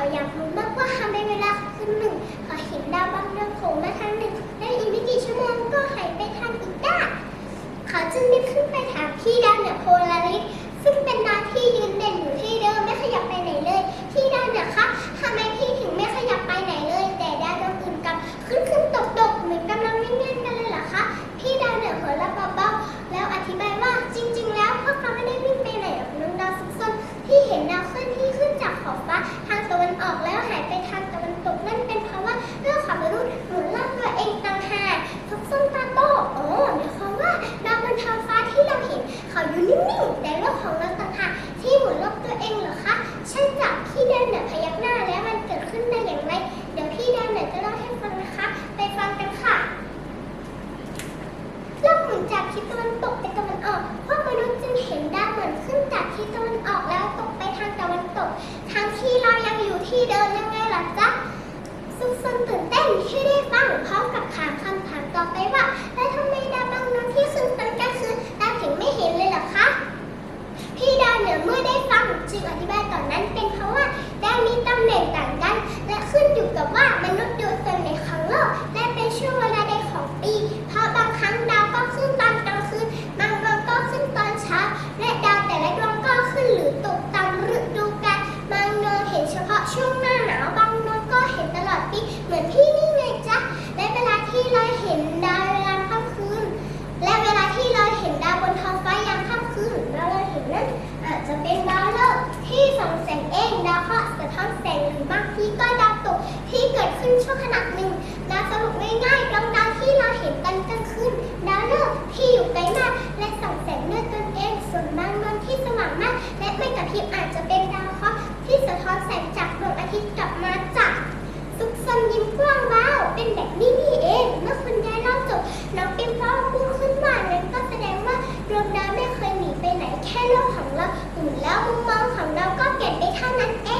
เขาอยากรู้มากว่าทำในเวลาขึ้นหนึ่งเขาเห็นดาวบางดวงโผล่มาทางหนึ่งแล้วอีกไม่กี่ชั่วโมงก็หายไปทางอีกด้านเขาจึงรีบขึ้นไปถามพี่ดาวเหนือโพลาริส เราจะสุขสตื่นเต้นที่ได้ฟังพร้อมกับถามคำถามต่อไปว่า แล้วทำไมดาวดวงนั้นที่ขึ้นสันกลางคืนดาวถึงไม่เห็นเลยหรอคะ พี่ดาวเหนือเมื่อได้ฟังจึงอธิบาย ปีเหมือนพี่นี่ไงจ๊ะและเวลาที่เราเห็นดาวเวลาค่ำคืนและเวลาที่เราเห็นดาวบนท้องฟ้ายามค่ำคืนเราเราเห็นนั้นอาจจะเป็นดาวฤกษ์ที่ส่องแสงเองดาวเคราะห์สะท้อนแสงหรือบางทีก็ดาวตกที่เกิดขึ้นชั่วขณะหนึ่ง เป็นแบบนี้นี่เอง เมื่อคุณยายเล่าจบน้องปิงปองพูดขึ้นมานั้นก็แสดงว่าดวงดาวไม่เคยหนีไปไหนแค่โลกของเราหมุนแล้วมุมมองของเราก็เปลี่ยนไปเท่านั้นเอง